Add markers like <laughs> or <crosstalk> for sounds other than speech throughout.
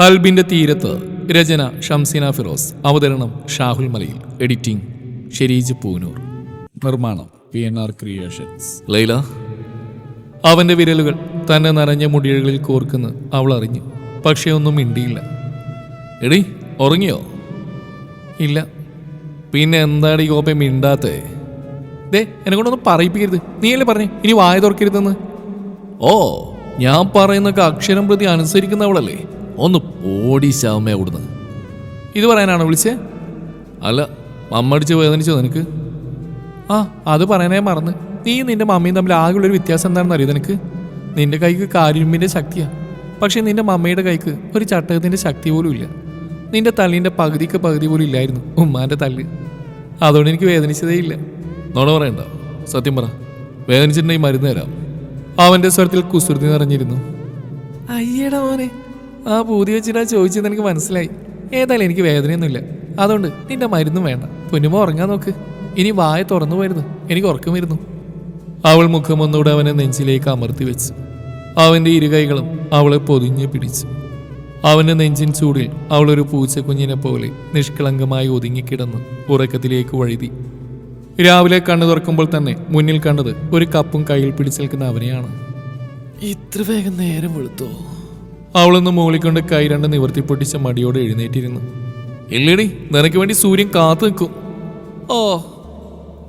കൽബിന്റെ തീരത്ത് രചന ഷംസീന ഫിറോസ് അവതരണം ഷാഹുൽ മലയിൽ എഡിറ്റിംഗ് ഷെരീജ് പൂനൂർ. നിർമ്മാണം P N R creations Laila? അവന്റെ വിരലുകൾ തന്നെ നനഞ്ഞ മുടികളിൽ കോർക്കുന്ന അവൾ അറിഞ്ഞു. പക്ഷേ ഒന്നും മിണ്ടിയില്ല. എടി ഉറങ്ങിയോ? ഇല്ല. പിന്നെ എന്താണ് ഈ കോപ്പ മിണ്ടാത്തേ? ദേ എന്നെ കൊണ്ടൊന്നും പറയിപ്പിക്കരുത്. നീയല്ലേ പറഞ്ഞേ ഇനി വായ തുറക്കരുതെന്ന്? ഓ ഞാൻ പറയുന്നൊക്കെ അക്ഷരം പ്രതി അനുസരിക്കുന്നവളല്ലേ? ഒന്ന് ഓടി ശാമേ അവിടുന്ന്. ഇത് പറയാനാണോ വിളിച്ചേ? അല്ല മമ്മടിച്ച് വേദനിച്ചോ നിനക്ക്? ആ അത് പറയാനേ മറന്ന്. നീ നിന്റെ മമ്മയും തമ്മിൽ ആകെയുള്ളൊരു വ്യത്യാസം എന്താണെന്ന് അറിയോ നിനക്ക്? നിന്റെ കൈക്ക് കാരുമ്പിന്റെ ശക്തിയാ. പക്ഷെ നിന്റെ മമ്മയുടെ കൈക്ക് ഒരു ചട്ടകത്തിന്റെ ശക്തി പോലും ഇല്ല. നിന്റെ തല്ലിന്റെ പകുതിക്ക് പകുതി പോലും ഇല്ലായിരുന്നു ഉമ്മാന്റെ തല്ല്. അതുകൊണ്ട് എനിക്ക് വേദനിച്ചതേ ഇല്ല. നോണ പറയണ്ട. സത്യം പറ. വേദനിച്ചിട്ടുണ്ടെങ്കിൽ മരുന്ന് തരാം. അവന്റെ സ്വരത്തിൽ കുസൃതി നിറഞ്ഞിരുന്നു. അയ്യടാ മോനെ ആ പൂതി വെച്ചിട്ടാ ചോദിച്ചത് എനിക്ക് മനസ്സിലായി. ഏതായാലും എനിക്ക് വേദനയൊന്നുമില്ല. അതുകൊണ്ട് നിന്റെ മരുന്നും വേണ്ട. പൊന്നുമോ ഉറങ്ങാൻ നോക്ക്. ഇനി വായ തുറന്നു പോയിരുന്നു എനിക്ക് ഉറക്കം വരുന്നു. അവൾ മുഖം ഒന്നുകൂടെ അവനെ നെഞ്ചിലേക്ക് അമർത്തി വെച്ചു. അവന്റെ ഇരുകൈകളും അവളെ പൊതിഞ്ഞു പിടിച്ചു. അവന്റെ നെഞ്ചിൻ ചൂടിൽ അവളൊരു പൂച്ചക്കുഞ്ഞിനെ പോലെ നിഷ്കളങ്കമായി ഒതുങ്ങിക്കിടന്ന് ഉറക്കത്തിലേക്ക് വഴുതി. രാവിലെ കണ്ണു തുറക്കുമ്പോൾ തന്നെ മുന്നിൽ കണ്ടത് ഒരു കപ്പും കയ്യിൽ പിടിച്ചു നിൽക്കുന്ന അവനെയാണ്. ഇത്ര വേഗം നേരം വെളുത്തോ? അവളൊന്ന് മൂളിക്കൊണ്ട് കൈ രണ്ട് നിവർത്തി പൊട്ടിച്ച മടിയോടെ എഴുന്നേറ്റിരുന്നു. ഇല്ലടി നിനക്ക് വേണ്ടി സൂര്യൻ കാത്തു നിൽക്കും. ഓ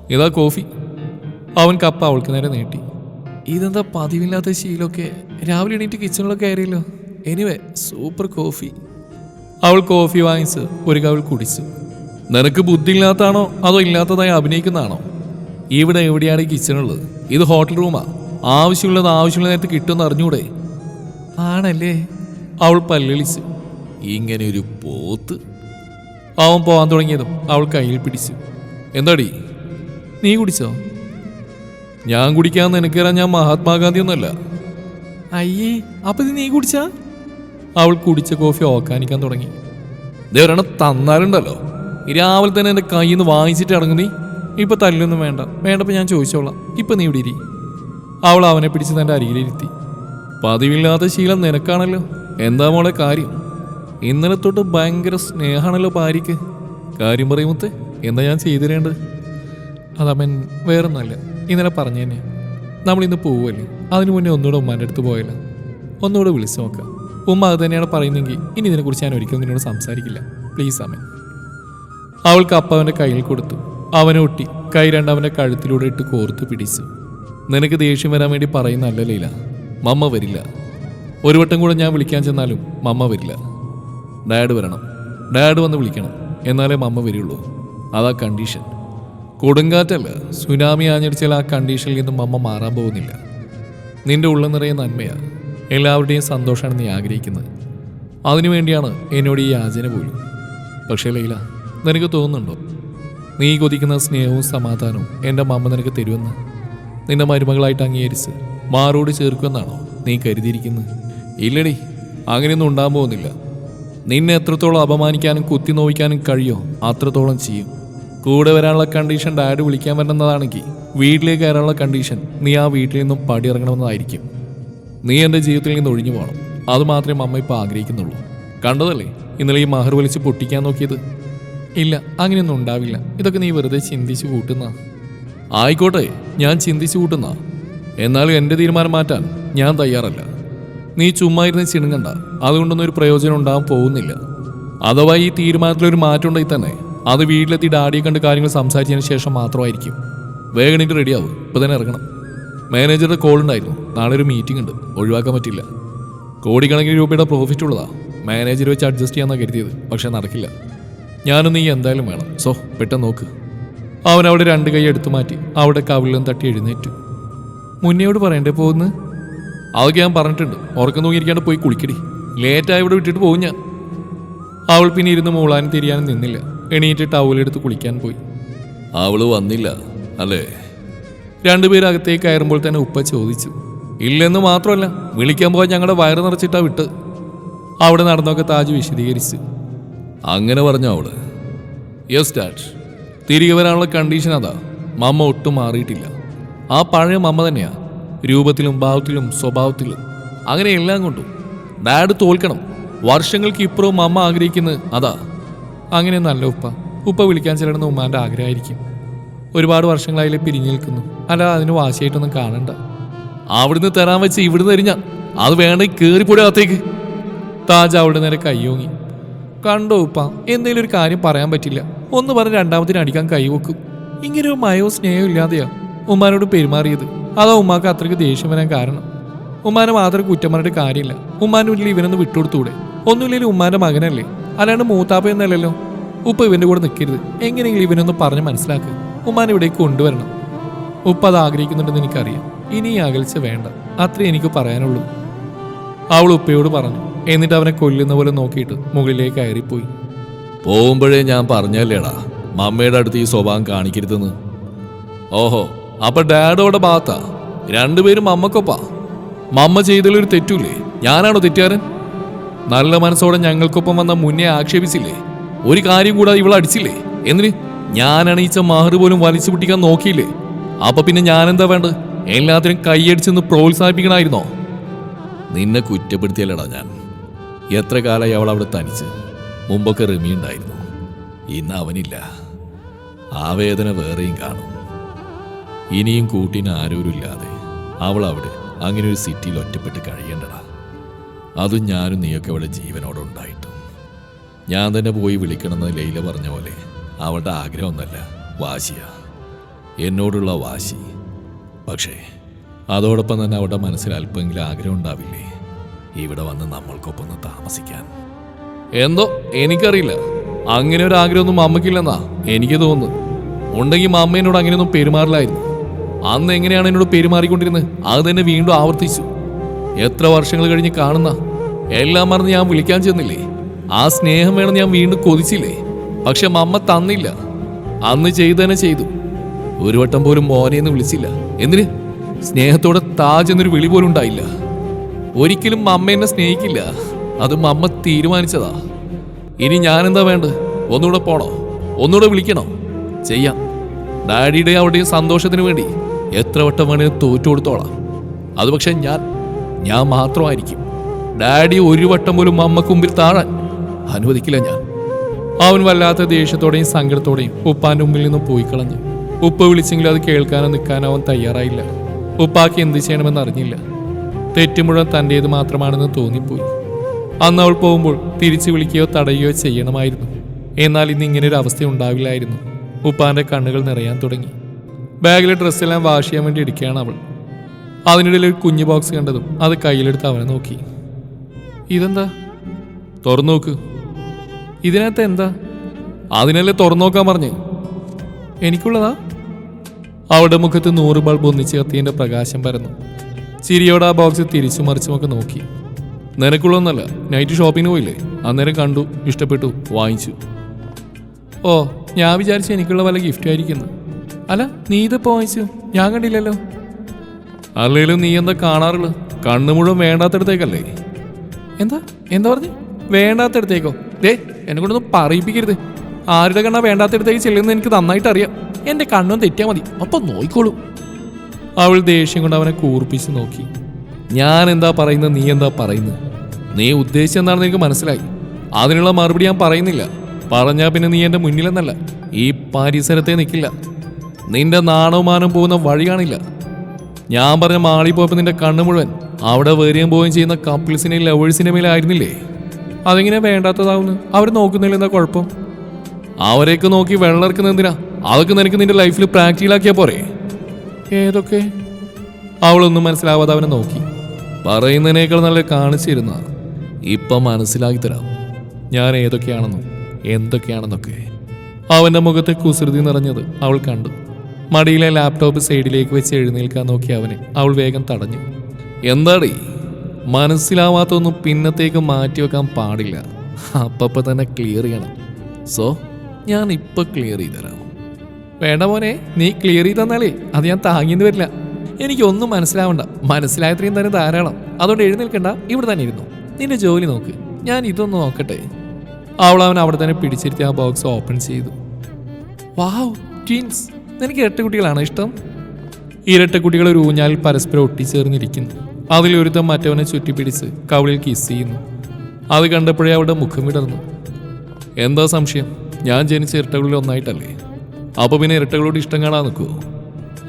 ഇതാ കോഫി. അവൻ കപ്പ അവൾക്ക് നേരെ നീട്ടി. ഇതെന്താ പതിവില്ലാത്ത ശീലമൊക്കെ? രാവിലെ എണീറ്റ് കിച്ചണിലൊക്കെ കയറിയല്ലോ. എനിവേ സൂപ്പർ കോഫി അവൾ കോഫി വാങ്ങിച്ച് ഒരു കവിൾ കുടിച്ചു. നിനക്ക് ബുദ്ധി ഇല്ലാത്താണോ അതോ ഇല്ലാത്തതായി അഭിനയിക്കുന്നതാണോ? ഇവിടെ എവിടെയാണ് ഈ കിച്ചണുള്ളത് ഇത് ഹോട്ടൽ റൂമാ ആവശ്യമുള്ളത് ആവശ്യമുള്ള നേരത്ത് കിട്ടുമെന്ന് അറിഞ്ഞൂടെ? ആണല്ലേ. അവൾ പല്ലളിച്ചു ഇങ്ങനെ ഒരു പോത്ത്? അവൻ പോകാൻ തുടങ്ങിയതും അവൾ കയ്യിൽ പിടിച്ചു എന്താടി നീ കുടിച്ചോ? ഞാൻ കുടിക്കാൻ നിനക്കേറാൻ ഞാൻ മഹാത്മാഗാന്ധി ഒന്നല്ല അയ്യേ അപ്പൊ ഇത് നീ കുടിച്ചാ? അവൾ കുടിച്ച കോഫി ഓക്കാനിക്കാൻ തുടങ്ങി. ദേ തന്നാലുണ്ടല്ലോ. രാവിലെ തന്നെ എന്റെ കയ്യിൽ നിന്ന് വാങ്ങിച്ചിട്ട് ഇറങ്ങും ഇപ്പൊ തല്ലൊന്നും വേണ്ട. വേണ്ടപ്പോ ഞാൻ ചോദിച്ചോളാം. ഇപ്പൊ നീ ഇവിടെ ഇരി? അവൾ അവനെ പിടിച്ച് തന്റെ അരികിലിരുത്തി. പതിവില്ലാത്ത ശീലം നിനക്കാണല്ലോ. എന്താ മോളെ കാര്യം? ഇന്നലെ തൊട്ട് ഭയങ്കര സ്നേഹമാണല്ലോ ഭാര്യയ്ക്ക്. കാര്യം പറയുമത്തെ എന്താ ഞാൻ ചെയ്തിരേണ്ടത്? അതമ്മൻ വേറൊന്നല്ല ഇന്നലെ പറഞ്ഞു തന്നെ നമ്മൾ ഇന്ന് പോവുമല്ലേ അതിനു മുന്നേ ഒന്നുകൂടെ ഉമ്മാന്റെ അടുത്ത് പോയല്ലോ. ഒന്നുകൂടെ വിളിച്ചു നോക്കാം. ഉമ്മ അത് തന്നെയാണ് പറയുന്നെങ്കിൽ ഇനി ഇതിനെക്കുറിച്ച് ഞാൻ ഒരിക്കലും നിന്നോട് സംസാരിക്കില്ല. പ്ലീസ് അമ്മൻ അവൾക്ക് അപ്പ അവന്റെ കയ്യിൽ കൊടുത്തു. അവനെ ഒട്ടി കൈ രണ്ടവന്റെ കഴുത്തിലൂടെ ഇട്ട് കോർത്തു പിടിച്ചു. നിനക്ക് ദേഷ്യം വരാൻ വേണ്ടി പറയുന്നല്ല ലീല. മമ്മ വരില്ല. ഒരു വട്ടം കൂടെ ഞാൻ വിളിക്കാൻ ചെന്നാലും മമ്മ വരില്ല. ഡാഡ് വരണം. ഡാഡ് വന്ന് വിളിക്കണം. എന്നാലേ മമ്മ വരികയുള്ളൂ അതാ കണ്ടീഷൻ കൊടുങ്കാറ്റല്ല സുനാമി ആഞ്ഞടിച്ചാൽ ആ കണ്ടീഷനിൽ നിന്നും മമ്മ മാറാൻ പോകുന്നില്ല. നിന്റെ ഉള്ളിൽ നിറയെ നന്മയാണ് എല്ലാവരുടെയും സന്തോഷമാണ് നീ ആഗ്രഹിക്കുന്നത്. അതിനുവേണ്ടിയാണ് എന്നോട് ഈ യാചന പോലും. പക്ഷേ ലൈല നിനക്ക് തോന്നുന്നുണ്ടോ? നീ കൊതിക്കുന്ന സ്നേഹവും സമാധാനവും എന്റെ മമ്മ നിനക്ക് തരുമെന്ന്? നിന്റെ മരുമകളായിട്ട് അംഗീകരിച്ച് മാറോട് ചേർക്കുമെന്നാണോ നീ കരുതിയിരിക്കുന്നത്? ഇല്ലടി അങ്ങനെയൊന്നും ഉണ്ടാകാൻ പോകുന്നില്ല. നിന്നെ എത്രത്തോളം അപമാനിക്കാനും കുത്തി നോവിക്കാനും കഴിയോ അത്രത്തോളം ചെയ്യും. കൂടെ വരാനുള്ള കണ്ടീഷൻ ഡാഡ് വിളിക്കാൻ പറ്റുന്നതാണെങ്കിൽ വീട്ടിലേക്ക് കയറാനുള്ള കണ്ടീഷൻ നീ ആ വീട്ടിൽ നിന്നും പടിയിറങ്ങണമെന്നായിരിക്കും. നീ എന്റെ ജീവിതത്തിൽ നിന്ന് ഒഴിഞ്ഞു പോകണം. അത് മാത്രമേ അമ്മ ഇപ്പോൾ ആഗ്രഹിക്കുന്നുള്ളൂ. കണ്ടതല്ലേ ഇന്നലെ ഈ മഹർ വലിച്ച് പൊട്ടിക്കാൻ നോക്കിയത്? ഇല്ല അങ്ങനെയൊന്നും ഉണ്ടാവില്ല. ഇതൊക്കെ നീ വെറുതെ ചിന്തിച്ച് കൂട്ടുന്ന. ആയിക്കോട്ടെ ഞാൻ ചിന്തിച്ച് കൂട്ടുന്ന. എന്നാലും എന്റെ തീരുമാനം മാറ്റാൻ ഞാൻ തയ്യാറല്ല. നീ ചുമ്മാ ഇരുന്ന് ചിണുങ്ങണ്ട. അതുകൊണ്ടൊന്നും ഒരു പ്രയോജനം ഉണ്ടാകാൻ പോകുന്നില്ല. അഥവാ ഈ തീരുമാനത്തിലൊരു മാറ്റം ഉണ്ടെങ്കിൽ തന്നെ അത് വീട്ടിലെത്തി ഡാഡിയെ കണ്ട് കാര്യങ്ങൾ സംസാരിച്ചതിന് ശേഷം മാത്രമായിരിക്കും. വേഗം എനിക്ക് റെഡിയാവും ഇപ്പം തന്നെ ഇറങ്ങണം. മാനേജറുടെ കോൾ ഉണ്ടായിരുന്നു. നാളെ ഒരു മീറ്റിംഗ് ഉണ്ട്. ഒഴിവാക്കാൻ പറ്റില്ല. കോടിക്കണക്കിന് രൂപയുടെ പ്രോഫിറ്റ് ഉള്ളതാ. മാനേജർ വെച്ച് അഡ്ജസ്റ്റ് ചെയ്യാന്നാ കരുതിയത്. പക്ഷേ നടക്കില്ല. ഞാനും നീ എന്തായാലും വേണം. സോ പെട്ടെന്ന് നോക്ക്. അവൻ അവിടെ രണ്ട് കൈ എടുത്തു മാറ്റി. അവിടെ കവിളിലും തട്ടി എഴുന്നേറ്റു. മുന്നേയോട് പറയണ്ടേ പോകുന്നു അതൊക്കെ ഞാൻ പറഞ്ഞിട്ടുണ്ട്. ഉറക്കം തൂങ്ങിയിരിക്കാണ്ട് പോയി കുളിക്കടി. ലേറ്റായി ഇവിടെ വിട്ടിട്ട് പോകും ഞാൻ. അവൾ പിന്നെ ഇരുന്ന് മൂളാനും തിരിയാനും നിന്നില്ല. എണീറ്റ് ടവലെടുത്ത് കുളിക്കാൻ പോയി. അവൾ വന്നില്ല അല്ലേ? രണ്ടുപേരും അകത്തേക്ക് കയറുമ്പോൾ തന്നെ ഉപ്പ ചോദിച്ചു. ഇല്ലെന്ന് മാത്രമല്ല വിളിക്കാൻ പോകാൻ ഞങ്ങളുടെ വയറ് നിറച്ചിട്ടാ വിട്ട്. അവിടെ നടന്നൊക്കെ താജ് വിശദീകരിച്ചു. അങ്ങനെ പറഞ്ഞു അവൾ? യെസ് ഡാഡ് തിരികെ വരാനുള്ള കണ്ടീഷൻ അതാ. മമ്മ ഒട്ടും മാറിയിട്ടില്ല. ആ പഴയ മമ്മ തന്നെയാ. രൂപത്തിലും ഭാവത്തിലും സ്വഭാവത്തിലും അങ്ങനെ എല്ലാം കൊണ്ടും ഡാഡ് തോൽക്കണം. വർഷങ്ങൾക്ക് ഇപ്പുറവും അമ്മ ആഗ്രഹിക്കുന്നത് അതാ. അങ്ങനെ നല്ല ഉപ്പ. ഉപ്പ വിളിക്കാൻ ചെല്ലണമെന്ന് ഉമ്മാന്റെ ആഗ്രഹമായിരിക്കും. ഒരുപാട് വർഷങ്ങളായി പിരിഞ്ഞു നിൽക്കുന്നു. അല്ല അതിന് വാശിയായിട്ടൊന്നും കാണണ്ട. അവിടുന്ന് തരാൻ വെച്ച് ഇവിടുന്ന് എരിഞ്ഞ അത് വേണമെങ്കിൽ കയറിപ്പോടെ അകത്തേക്ക്. താജ അവിടെ നേരെ കയ്യോങ്ങി കണ്ടോ ഉപ്പ എന്തെങ്കിലും ഒരു കാര്യം പറയാൻ പറ്റില്ല. ഒന്ന് പറഞ്ഞ് രണ്ടാമത്തിന് അടിക്കാൻ കൈവെക്കും ഇങ്ങനെ ഒരു മയോ സ്നേഹം ഇല്ലാതെയാ ഉമ്മാനോട് പെരുമാറിയത്. അതാ ഉമ്മാക്ക് അത്രയ്ക്ക് ദേഷ്യം വരാൻ കാരണം. ഉമ്മാനെ മാത്രം കുറ്റം പറഞ്ഞിട്ട് കാര്യമില്ല. ഉമ്മാന്റെ മുന്നിൽ ഇവനൊന്ന് വിട്ടുകൊടുത്തൂടെ ഒന്നുമില്ലെങ്കിൽ ഉമ്മാന്റെ മകനല്ലേ? അല്ലാണ്ട് മൂത്താപ്പ എന്നല്ലല്ലോ? ഉപ്പ ഇവന്റെ കൂടെ നിൽക്കരുത്. എങ്ങനെയെങ്കിലും ഇവനൊന്ന് പറഞ്ഞ് മനസ്സിലാക്കുക ഉമ്മാനെ ഇവിടേക്ക് കൊണ്ടുവരണം. ഉപ്പ അത് ആഗ്രഹിക്കുന്നുണ്ടെന്ന് എനിക്കറിയാം. ഇനി അകൽച്ച വേണ്ട. അത്രേ എനിക്ക് പറയാനുള്ളൂ. അവൾ ഉപ്പയോട് പറഞ്ഞു. എന്നിട്ട് അവനെ കൊല്ലുന്ന പോലെ നോക്കിയിട്ട് മുകളിലേക്ക് കയറിപ്പോയി. പോകുമ്പോഴേ ഞാൻ പറഞ്ഞല്ലേടാ. മമ്മയുടെ അടുത്ത് ഈ സ്വഭാവം കാണിക്കരുതെന്ന്. ഓഹോ അപ്പൊ ഡാഡോടെ ഭാഗത്താ രണ്ടുപേരും മമ്മക്കൊപ്പാ. മമ്മ ചെയ്തതിലൊരു തെറ്റൂലേ ഞാനാണോ തെറ്റുകാരൻ നല്ല മനസ്സോടെ ഞങ്ങൾക്കൊപ്പം വന്ന മുന്നേ ആക്ഷേപിച്ചില്ലേ? ഒരു കാര്യം കൂടാതെ ഇവൾ അടിച്ചില്ലേ? എന്തിന്? ഞാൻ അണയിച്ച മഹർ പോലും വലിച്ചു പിട്ടിക്കാൻ നോക്കിയില്ലേ? അപ്പൊ പിന്നെ ഞാനെന്താ വേണ്ടത്? എല്ലാത്തിനും കൈയടിച്ചെന്ന് പ്രോത്സാഹിപ്പിക്കണമായിരുന്നോ? നിന്നെ കുറ്റപ്പെടുത്തിയല്ലടാ ഞാൻ. എത്ര കാലമായി അവൾ അവിടെ തനിച്ച്? മുമ്പൊക്കെ റിമി ഉണ്ടായിരുന്നു ഇന്ന് അവനില്ല. ആ വേദന വേറെയും കാണും. ഇനിയും കൂട്ടിന് ആരോരുമില്ലാതെ അവൾ അവിടെ അങ്ങനെ ഒരു സിറ്റിയിൽ ഒറ്റപ്പെട്ട് കഴിയേണ്ടടാ അതും ഞാനും നീയൊക്കെ അവളെ ജീവനോടെ ഉണ്ടായിട്ടും. ഞാൻ തന്നെ പോയി വിളിക്കണമെന്ന് ലൈല പറഞ്ഞ പോലെ അവളുടെ ആഗ്രഹമൊന്നല്ല വാശിയാ. എന്നോടുള്ള വാശി. പക്ഷേ അതോടൊപ്പം തന്നെ അവളുടെ മനസ്സിൽ അല്പമെങ്കിലും ആഗ്രഹം ഉണ്ടാവില്ലേ? ഇവിടെ വന്ന് നമ്മൾക്കൊപ്പം താമസിക്കാൻ. എന്തോ? എനിക്കറിയില്ല. അങ്ങനെ ഒരു ആഗ്രഹമൊന്നും അമ്മയ്ക്കില്ലെന്നാ എനിക്ക് തോന്നുന്നു ഉണ്ടെങ്കിൽ അമ്മേനോട് അങ്ങനെയൊന്നും പെരുമാറില്ലായിരുന്നു. അന്ന് എങ്ങനെയാണ് എന്നോട് പെരുമാറിക്കൊണ്ടിരുന്നത് അത് തന്നെ വീണ്ടും ആവർത്തിച്ചു. എത്ര വർഷങ്ങൾ കഴിഞ്ഞ് കാണുന്ന എല്ലാം മറന്ന് ഞാൻ വിളിക്കാൻ ചെന്നില്ലേ? ആ സ്നേഹം വേണം ഞാൻ വീണ്ടും കൊതിച്ചില്ലേ? പക്ഷെ മമ്മ തന്നില്ല. അന്ന് ചെയ്തു തന്നെ ചെയ്തു. ഒരു വട്ടം പോലും മോനെന്ന് വിളിച്ചില്ല. എന്തിന്? സ്നേഹത്തോടെ താജ് എന്നൊരു വിളി പോലും ഉണ്ടായില്ല. ഒരിക്കലും മമ്മ എന്നെ സ്നേഹിക്കില്ല. അത് മമ്മ തീരുമാനിച്ചതാ. ഇനി ഞാനെന്താ വേണ്ടത്? ഒന്നുകൂടെ പോണോ? ഒന്നുകൂടെ വിളിക്കണോ? ചെയ്യാം. ഡാഡിയുടെ അവിടെ സന്തോഷത്തിന് വേണ്ടി എത്ര വട്ടം വേണേലും തോറ്റു കൊടുത്തോളാം. അത് പക്ഷെ ഞാൻ ഞാൻ മാത്രമായിരിക്കും. ഡാഡി ഒരു വട്ടം പോലും അമ്മയ്ക്ക് മുമ്പിൽ താഴാൻ അനുവദിക്കില്ല ഞാൻ. അവൻ വല്ലാത്ത ദേഷ്യത്തോടെയും സങ്കടത്തോടെയും ഉപ്പാന്റെ മുമ്പിൽ നിന്നും പോയി കളഞ്ഞു. ഉപ്പ വിളിച്ചെങ്കിലും അത് കേൾക്കാനോ നിൽക്കാനോ അവൻ തയ്യാറായില്ല. ഉപ്പാക്ക് എന്ത് ചെയ്യണമെന്ന് അറിഞ്ഞില്ല. തെറ്റ് മുഴുവൻ തന്റേത് മാത്രമാണെന്ന് തോന്നിപ്പോയി. അന്ന് അവൾ പോകുമ്പോൾ തിരിച്ചു വിളിക്കുകയോ തടയുകയോ ചെയ്യണമായിരുന്നു. എന്നാൽ ഇന്ന് ഇങ്ങനെ ഒരു അവസ്ഥ ഉണ്ടാവില്ലായിരുന്നു. ഉപ്പാന്റെ കണ്ണുകൾ നിറയാൻ തുടങ്ങി. ബാഗിലെ ഡ്രസ്സെല്ലാം വാഷ് ചെയ്യാൻ വേണ്ടി ഇരിക്കുകയാണ് അവൾ. അതിനിടയിൽ ഒരു കുഞ്ഞു ബോക്സ് കണ്ടതും അത് കയ്യിലെടുത്ത് അവനെ നോക്കി. ഇതെന്താ? തുറന്നു നോക്ക്. ഇതിനകത്ത് എന്താ? അതിനല്ലേ തുറന്നു നോക്കാൻ പറഞ്ഞു? എനിക്കുള്ളതാ? അവളുടെ മുഖത്ത് നൂറ് ബൾബ് ഒന്നിച്ച് കത്തിയതിന്റെ പ്രകാശം പരന്നു. ചിരിയോടെ ആ ബോക്സ് തിരിച്ചു മറിച്ചുമൊക്കെ നോക്കി. നിനക്കുള്ളതൊന്നല്ല നൈറ്റ് ഷോപ്പിങ്ങിന് പോയില്ലേ? അന്നേരം കണ്ടു ഇഷ്ടപ്പെട്ടു വാങ്ങിച്ചു. ഓ ഞാൻ വിചാരിച്ചു എനിക്കുള്ള വല്ല ഗിഫ്റ്റ് ആയിരിക്കുന്നു. അല്ല നീ ഇത് വാങ്ങിച്ചു ഞാൻ കണ്ടില്ലല്ലോ. അല്ലെങ്കിലും നീ എന്താ കാണാറുള്ളു കണ്ണു മുഴുവൻ വേണ്ടാത്തടത്തേക്കല്ലേ? എന്താ? എന്താ പറഞ്ഞു? വേണ്ടാത്തടത്തേക്കോ? ദേ എന്നെ കൊണ്ടൊന്നും പറയിപ്പിക്കരുത്. ആരുടെ കണ്ണാ വേണ്ടാത്തടത്തേക്ക് ചെല്ലുന്നത് എനിക്ക് നന്നായിട്ട് അറിയാം എന്റെ കണ്ണും തെറ്റിയാൽ മതി. അപ്പൊ നോയിക്കോളൂ. അവൾ ദേഷ്യം കൊണ്ട് അവനെ കൂർപ്പിച്ച് നോക്കി. ഞാൻ എന്താ പറയുന്നത് നീ എന്താ പറയുന്നത്? നീ ഉദ്ദേശിച്ചെന്താണെന്ന് എനിക്ക് മനസ്സിലായി. അതിനുള്ള മറുപടി ഞാൻ പറയുന്നില്ല. പറഞ്ഞാ പിന്നെ നീ എന്റെ മുന്നിലെന്നല്ല. ഈ പരിസരത്തെ നിൽക്കില്ല നിന്റെ നാണവുമാനം പോകുന്ന വഴിയാണില്ല. ഞാൻ പറഞ്ഞ മാളി പോയപ്പോൾ നിന്റെ കണ്ണു മുഴുവൻ അവിടെ വരികയും പോവുകയും ചെയ്യുന്ന കപ്പിൾസിനെയും ലവേഴ്സിന്റെ മേലായിരുന്നില്ലേ അതെങ്ങനെ വേണ്ടാത്തതാവുന്നു? അവർ നോക്കുന്നില്ല എന്താ കുഴപ്പം? അവരെയൊക്കെ നോക്കി വെള്ളർക്കുന്ന എന്തിനാ? അതൊക്കെ നിനക്ക് നിന്റെ ലൈഫിൽ പ്രാക്ടിക്കലാക്കിയാ പോരെ? ഏതൊക്കെ? അവളൊന്നും മനസ്സിലാവാതെ അവനെ നോക്കി. പറയുന്നതിനേക്കാൾ നല്ല കാണിച്ചിരുന്ന ഇപ്പം മനസ്സിലാക്കി തരാം. ഞാൻ ഏതൊക്കെയാണെന്നും. എന്തൊക്കെയാണെന്നൊക്കെ. അവന്റെ മുഖത്തെ കുസൃതി നിറഞ്ഞത് അവൾ കണ്ടു. മടിയിലെ ലാപ്ടോപ്പ് സൈഡിലേക്ക് വെച്ച് എഴുന്നേൽക്കാൻ നോക്കി അവനെ അവൾ വേഗം തടഞ്ഞു. എന്താടീ? മനസ്സിലാവാത്തൊന്നും പിന്നത്തേക്ക് മാറ്റി വെക്കാൻ പാടില്ല. അപ്പപ്പം തന്നെ ക്ലിയർ ചെയ്യണം. സോ ഞാൻ ഇപ്പൊ ക്ലിയർ ചെയ്ത് തരാം. വേണ്ട മോനെ നീ ക്ലിയർ ചെയ്ത് തന്നാലേ അത് ഞാൻ താങ്ങിന്ന് വരില്ല. എനിക്കൊന്നും മനസ്സിലാവണ്ട. മനസ്സിലായത്രയും തന്നെ ധാരാളം. അതുകൊണ്ട് എഴുന്നേൽക്കണ്ട. ഇവിടെ തന്നെ ഇരുന്നു. നിന്റെ ജോലി നോക്ക്. ഞാൻ ഇതൊന്ന് നോക്കട്ടെ. അവൾ അവൻ അവിടെ തന്നെ പിടിച്ചിരുത്തി ആ ബോക്സ് ഓപ്പൺ ചെയ്തു. വാവ് ട്വിൻസ് നിനക്ക് ഇരട്ട കുട്ടികളാണ് ഇഷ്ടം? ഇരട്ട കുട്ടികൾ ഒരു ഊഞ്ഞാലിൽ പരസ്പരം ഒട്ടിച്ചേർന്നിരിക്കുന്നു. അതിലൊരുത്തം മറ്റവനെ ചുറ്റിപ്പിടിച്ച് കവളിൽ കിസ് ചെയ്യുന്നു. അത് കണ്ടപ്പോഴേ അവളുടെ മുഖം വിടർന്നു. എന്താ സംശയം? ഞാൻ ജനിച്ച ഇരട്ടകളിൽ ഒന്നായിട്ടല്ലേ? അപ്പോൾ പിന്നെ ഇരട്ടകളോട് ഇഷ്ടം കാണാൻ നിൽക്കുമോ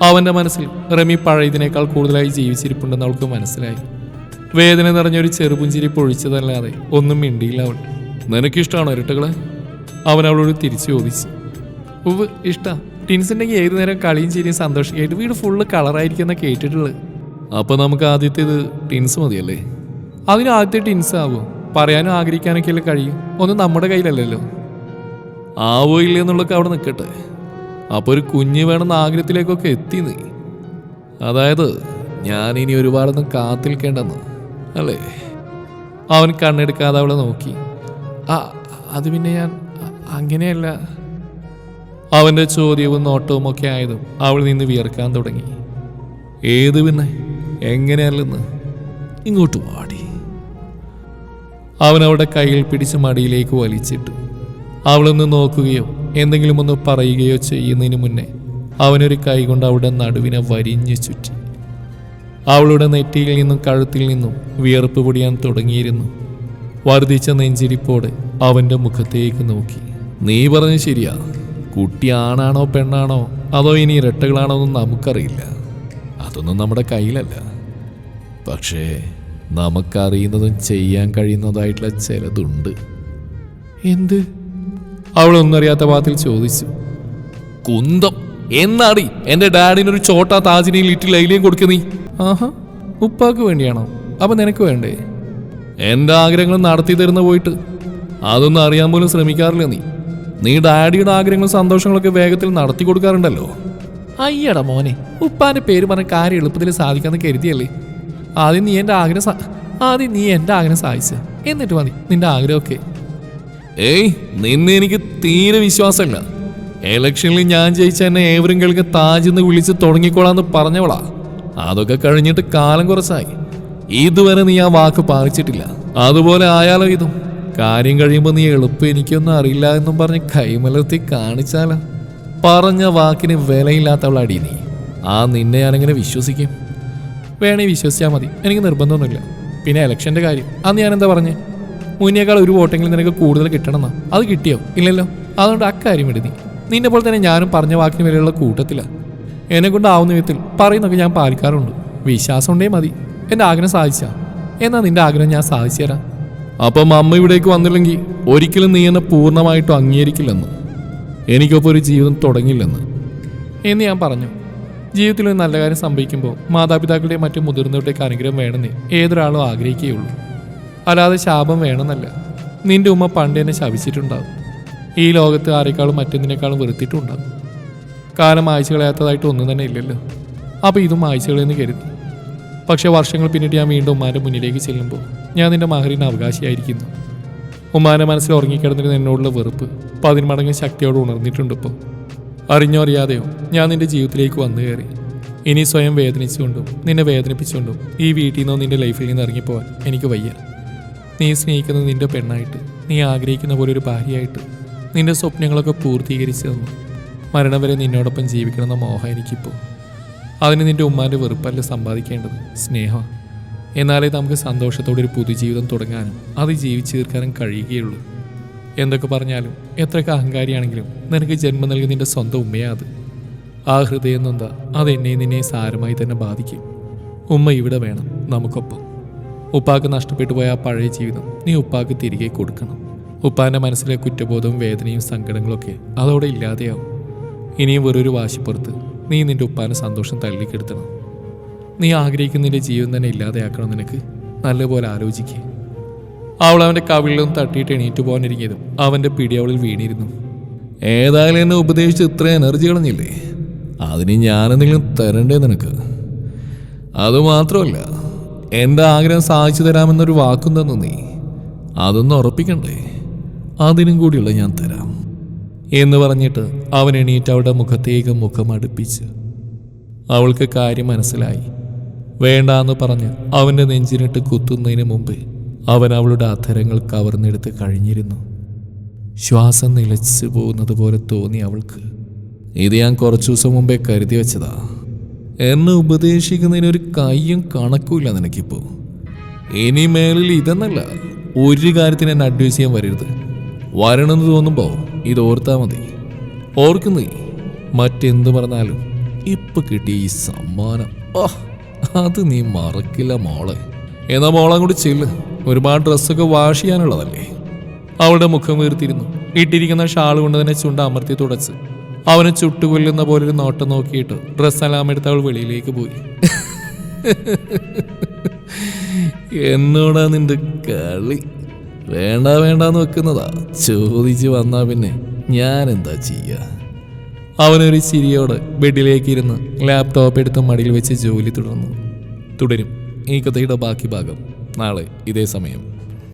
അവന്റെ മനസ്സിൽ റമി പഴയതിനേക്കാൾ കൂടുതലായി ജീവിച്ചിരിപ്പുണ്ടെന്ന് അവൾക്ക് മനസ്സിലായി. വേദന നിറഞ്ഞൊരു ചെറുപുഞ്ചിരി പൊഴിച്ചതല്ലാതെ ഒന്നും മിണ്ടിയില്ല അവൾ. നിനക്കിഷ്ടമാണോ ഇരട്ടകളെ? അവൻ അവളോട് തിരിച്ചു ചോദിച്ചു. ഉവ് ഇഷ്ടം. ടിൻസിന്റെങ്കിൽ ഏത് നേരം കളിയും ചിരിയും സന്തോഷിക്കായിട്ട് വീട് ഫുള്ള് കളറായിരിക്കുന്ന കേട്ടിട്ടുള്ളത്. അപ്പോൾ നമുക്ക് ആദ്യത്തേത് ടിൻസ് മതിയല്ലേ? അതിന് ആദ്യത്തെ ടിൻസ് ആവോ? പറയാനും ആഗ്രഹിക്കാനൊക്കെ അല്ലേ കഴിയും? ഒന്നും നമ്മുടെ കയ്യിലല്ലല്ലോ. ആവോ ഇല്ലേ എന്നുള്ളൊക്കെ അവിടെ നിൽക്കട്ടെ. അപ്പോൾ ഒരു കുഞ്ഞ് വേണമെന്ന ആഗ്രഹത്തിലേക്കൊക്കെ എത്തി നീ അതായത് ഞാൻ ഇനി ഒരുപാടൊന്നും കാത്തിൽക്കേണ്ടെന്ന്. അല്ലേ? അവൻ കണ്ണെടുക്കാതെ അവളെ നോക്കി. അത് പിന്നെ ഞാൻ അങ്ങനെയല്ല. അവന്റെ ചോദ്യവും നോട്ടവും ഒക്കെ ആയതും അവൾ നിന്ന് വിയർക്കാൻ തുടങ്ങി. ഏത് പിന്നെ? എങ്ങനെയല്ലെന്ന് ഇങ്ങോട്ട് വാടി. അവൻ അവളുടെ കയ്യിൽ പിടിച്ച് മടിയിലേക്ക് വലിച്ചിട്ടു. അവളൊന്ന് നോക്കുകയോ എന്തെങ്കിലും ഒന്ന് പറയുകയോ ചെയ്യുന്നതിന് മുന്നേ അവനൊരു കൈ കൊണ്ട് അവളുടെ നടുവിനെ വരിഞ്ഞു ചുറ്റി. അവളുടെ നെറ്റിയിൽ നിന്നും കഴുത്തിൽ നിന്നും വിയർപ്പ് പൊടിയാൻ തുടങ്ങിയിരുന്നു. വർദ്ധിച്ച നെഞ്ചിരിപ്പോടെ അവന്റെ മുഖത്തേക്ക് നോക്കി. നീ പറഞ്ഞ ശരിയാ. കുട്ടി ആണാണോ പെണ്ണാണോ? അതോ ഇനി ഇരട്ടകളാണോ എന്ന് നമുക്കറിയില്ല. അതൊന്നും നമ്മുടെ കയ്യിലല്ല. പക്ഷേ നമുക്കറിയുന്നതും ചെയ്യാൻ കഴിയുന്നതായിട്ടുള്ള ചിലതുണ്ട്. എന്ത്? അവളൊന്നറിയാത്ത ഭാഗത്തിൽ ചോദിച്ചു. കുന്തം. എന്നാടി? എന്റെ ഡാഡിനൊരു ചോട്ടാ താജിനെയും ലിറ്റിൽ ലൈലിയും കൊടുക്കുന്നീ ആഹാ. ഉപ്പാക്ക് വേണ്ടിയാണോ? അപ്പൊ നിനക്ക് വേണ്ടേ? എന്റെ ആഗ്രഹങ്ങൾ നടത്തി തരുന്ന പോയിട്ട് അതൊന്നും അറിയാൻ പോലും ശ്രമിക്കാറില്ല നീ. നീ ഡാഡിയുടെ ആഗ്രഹങ്ങളും സന്തോഷങ്ങളൊക്കെ വേഗത്തിൽ നടത്തി കൊടുക്കാറുണ്ടല്ലോ. അയ്യടാ മോനെ ഉപ്പാന്റെ പേര് പറഞ്ഞ കാര്യം എളുപ്പത്തിൽ സാധിക്കാന്ന് കരുതിയല്ലേ? ആദ്യം നീ എന്റെ ആഗ്രഹം ആദ്യം നീ എന്റെ ആഗ്രഹം സാധിച്ച. എന്നിട്ട് മതി നിന്റെ ആഗ്രഹമൊക്കെ. ഏയ് നിന്നെ എനിക്ക് തീരെ വിശ്വാസമില്ല. എലക്ഷനിൽ ഞാൻ ജയിച്ച എന്നെ ഏവരും കേൾക്ക് താജ് എന്ന് വിളിച്ച് തുടങ്ങിക്കോളാന്ന് പറഞ്ഞവളാ. അതൊക്കെ കഴിഞ്ഞിട്ട് കാലം കുറച്ചായി. ഇതുവരെ നീ ആ വാക്ക് പാലിച്ചിട്ടില്ല. അതുപോലെ ആയാലോ ഇതും? കാര്യം കഴിയുമ്പോൾ നീ എളുപ്പം എനിക്കൊന്നും അറിയില്ല എന്നും പറഞ്ഞ് കൈമലർത്തി കാണിച്ചാലോ. പറഞ്ഞ വാക്കിന് വിലയില്ലാത്തവളടി നീ. ആ നിന്നെ ഞാനെങ്ങനെ വിശ്വസിക്കും. വേണേ വിശ്വസിച്ചാൽ മതി. എനിക്ക് നിർബന്ധമൊന്നുമില്ല. പിന്നെ ഇലക്ഷന്റെ കാര്യം. അന്ന് ഞാൻ എന്താ പറഞ്ഞേ? മുന്നേക്കാൾ ഒരു വോട്ടെങ്കിലും നിനക്ക് കൂടുതൽ കിട്ടണമെന്നാ. അത് കിട്ടിയോ? ഇല്ലല്ലോ. അതുകൊണ്ട് അക്കാര്യം വിടുതി നിന്നെ പോലെ തന്നെ ഞാനും പറഞ്ഞ വാക്കിന് വിലയുള്ള കൂട്ടത്തില്ല എന്നെ കൊണ്ടാവുന്ന വിധത്തിൽ പറയുന്നൊക്കെ ഞാൻ പാലിക്കാറുണ്ട്. വിശ്വാസം ഉണ്ടേ മതി. എന്റെ ആഗ്രഹം സാധിച്ച. എന്നാ നിന്റെ ആഗ്രഹം ഞാൻ സാധിച്ചു തരാം. അപ്പം അമ്മ ഇവിടേക്ക് വന്നില്ലെങ്കിൽ ഒരിക്കലും നീ എന്നെ പൂർണമായിട്ടും അംഗീകരിക്കില്ലെന്ന്. എനിക്കൊപ്പം ഒരു ജീവിതം തുടങ്ങില്ലെന്ന്. എന്ന് ഞാൻ പറഞ്ഞു. ജീവിതത്തിൽ ഒരു നല്ല കാര്യം സംഭവിക്കുമ്പോൾ മാതാപിതാക്കളുടെയും മറ്റു മുതിർന്നവരുടെയൊക്കെ അനുഗ്രഹം വേണമെന്ന് ഏതൊരാളും ആഗ്രഹിക്കുകയുള്ളൂ. അല്ലാതെ ശാപം വേണമെന്നല്ല. നിന്റെ ഉമ്മ പണ്ട് എന്നെ ശപിച്ചിട്ടുണ്ടാകും ഈ ലോകത്ത് ആരെക്കാളും മറ്റൊന്നിനേക്കാളും വെറുത്തിട്ടുണ്ടാകും കാലം ആഴ്ചകളയാത്തതായിട്ട് ഒന്നും തന്നെ ഇല്ലല്ലോ. അപ്പോൾ ഇതും ആഴ്ചകളെന്ന് കരുതി. പക്ഷേ വർഷങ്ങൾ പിന്നീട് ഞാൻ വീണ്ടും ഉമ്മാന്റെ മുന്നിലേക്ക് ചെല്ലുമ്പോൾ ഞാൻ നിന്റെ മഹറിന് അവകാശിയായിരിക്കുന്നു. ഉമ്മാന്റെ മനസ്സിൽ ഉറങ്ങിക്കിടന്നിരുന്ന എന്നോടുള്ള വെറുപ്പ് പതിന്മടങ്ങ് ശക്തിയോട് ഉണർന്നിട്ടുണ്ട് ഇപ്പോൾ അറിഞ്ഞോ അറിയാതെയോ ഞാൻ നിന്റെ ജീവിതത്തിലേക്ക് വന്നു കയറി. ഇനി സ്വയം വേദനിച്ചുകൊണ്ടും നിന്നെ വേദനിപ്പിച്ചുകൊണ്ടും ഈ വീട്ടിൽ നിന്നോ നിന്റെ ലൈഫിൽ നിന്ന് ഇറങ്ങിപ്പോവാൻ എനിക്ക് വയ്യ. നീ സ്നേഹിക്കുന്നത് നിന്റെ പെണ്ണായിട്ട് നീ ആഗ്രഹിക്കുന്ന പോലെ ഒരു ഭാര്യയായിട്ട് നിന്റെ സ്വപ്നങ്ങളൊക്കെ പൂർത്തീകരിച്ചു തന്നു. മരണം വരെ നിന്നോടൊപ്പം ജീവിക്കണമെന്ന മോഹം എനിക്കിപ്പോൾ അതിന് നിന്റെ ഉമ്മാന്റെ വെറുപ്പല്ല സമ്പാദിക്കേണ്ടത് സ്നേഹം? എന്നാലേ നമുക്ക് സന്തോഷത്തോടെ ഒരു പുതുജീവിതം തുടങ്ങാനും അത് ജീവിച്ചു തീർക്കാനും കഴിയുകയുള്ളൂ. എന്തൊക്കെ പറഞ്ഞാലും എത്രയൊക്കെ അഹങ്കാരിയാണെങ്കിലും നിനക്ക് ജന്മം നൽകി നിന്റെ സ്വന്തം ഉമ്മയാ അത്. ആ ഹൃദയം നൊന്താ അത് നിന്നെ സാരമായി തന്നെ ബാധിക്കും. ഉമ്മ ഇവിടെ വേണം നമുക്കൊപ്പം. ഉപ്പാക്ക് നഷ്ടപ്പെട്ടു പോയ ആ പഴയ ജീവിതം നീ ഉപ്പാക്ക് തിരികെ കൊടുക്കണം. ഉപ്പാന്റെ മനസ്സിലെ കുറ്റബോധവും വേദനയും സങ്കടങ്ങളൊക്കെ അതോടെ ഇല്ലാതെയാവും. ഇനിയും വെറൊരു വാശിപ്പുറത്ത് നീ നിന്റെ ഉപ്പാന് സന്തോഷം തള്ളിക്കെടുത്തണം. നീ ആഗ്രഹിക്കുന്നതിന്റെ ജീവൻ തന്നെ ഇല്ലാതെയാക്കണം നിനക്ക്. നല്ലപോലെ ആലോചിക്കേ. അവൾ അവന്റെ കവിളിലും തട്ടിയിട്ട് എണീറ്റ് പോകാനിരിക്കിയതും അവന്റെ പിടി അവളിൽ വീണിരുന്നു. ഏതായാലും എന്നെ ഉപദേശിച്ച് ഇത്ര എനർജി കളഞ്ഞില്ലേ? അതിന് ഞാനെന്തെങ്കിലും തരണ്ടേ നിനക്ക്? അതുമാത്രമല്ല എന്റെ ആഗ്രഹം സാധിച്ചു തരാമെന്നൊരു വാക്കും തന്നു നീ. അതൊന്ന് ഉറപ്പിക്കണ്ടേ? അതിനും കൂടിയുള്ള ഞാൻ തരാം. എന്ന് പറഞ്ഞിട്ട് അവൻ എണീറ്റ് അവളുടെ മുഖത്തേക്ക് മുഖം അടുപ്പിച്ച്. അവൾക്ക് കാര്യം മനസ്സിലായി. വേണ്ട എന്ന് പറഞ്ഞ് അവന്റെ നെഞ്ചിനിട്ട് കുത്തുന്നതിന് മുമ്പ് അവൻ അവളുടെ അധരങ്ങൾ കവർന്നെടുത്ത് കഴിഞ്ഞിരുന്നു. ശ്വാസം നിലച്ചു പോകുന്നത് പോലെ തോന്നി അവൾക്ക്. ഇത് ഞാൻ കുറച്ചു ദിവസം മുമ്പേ കരുതി വെച്ചതാ. എന്നെ ഉപദേശിക്കുന്നതിന് ഒരു കയ്യും കണക്കുമില്ല നിനക്കിപ്പോ. ഇനി മേളിൽ ഇതെന്നല്ല ഒരു കാര്യത്തിന് എന്നെ അഡ്വൈസ് ചെയ്യാൻ വരരുത്. വരണമെന്ന് തോന്നുമ്പോൾ ഇത് ഓർത്താ മതി. ഓർക്കുന്നേ മറ്റെന്ത് പറഞ്ഞാലും ഇപ്പൊ കിട്ടിയ ഈ സമ്മാനം. അത് നീ മറക്കില്ല മോളെ. എന്നാ മോളെ കൂടി ചെല്ല്. ഒരുപാട് ഡ്രസ്സൊക്കെ വാഷ് ചെയ്യാനുള്ളതല്ലേ? അവളുടെ മുഖം വീർത്തിരുന്നു ഇട്ടിരിക്കുന്ന ഷാൾ കൊണ്ട് തന്നെ ചുണ്ട അമർത്തി തുടച്ച്. അവനെ ചുട്ടുകൊല്ലുന്ന പോലെ ഒരു നോട്ടം നോക്കിയിട്ട് ഡ്രസ്സ് എടുത്ത് അവൾ വെളിയിലേക്ക് പോയി. <laughs> എന്നോടാ നിന്റെ കളി? വേണ്ട വേണ്ടാന്ന് വെക്കുന്നതാ. ചോദിച്ച് വന്നാ പിന്നെ ഞാൻ എന്താ ചെയ്യ? അവനൊരു ചിരിയോടെ ബെഡിലേക്ക് ഇരുന്ന് ലാപ്ടോപ്പ് എടുത്ത് മടിയിൽ വെച്ച് ജോലി തുടർന്നു. തുടരും. ഈ കഥയുടെ ബാക്കി ഭാഗം നാളെ ഇതേ സമയം.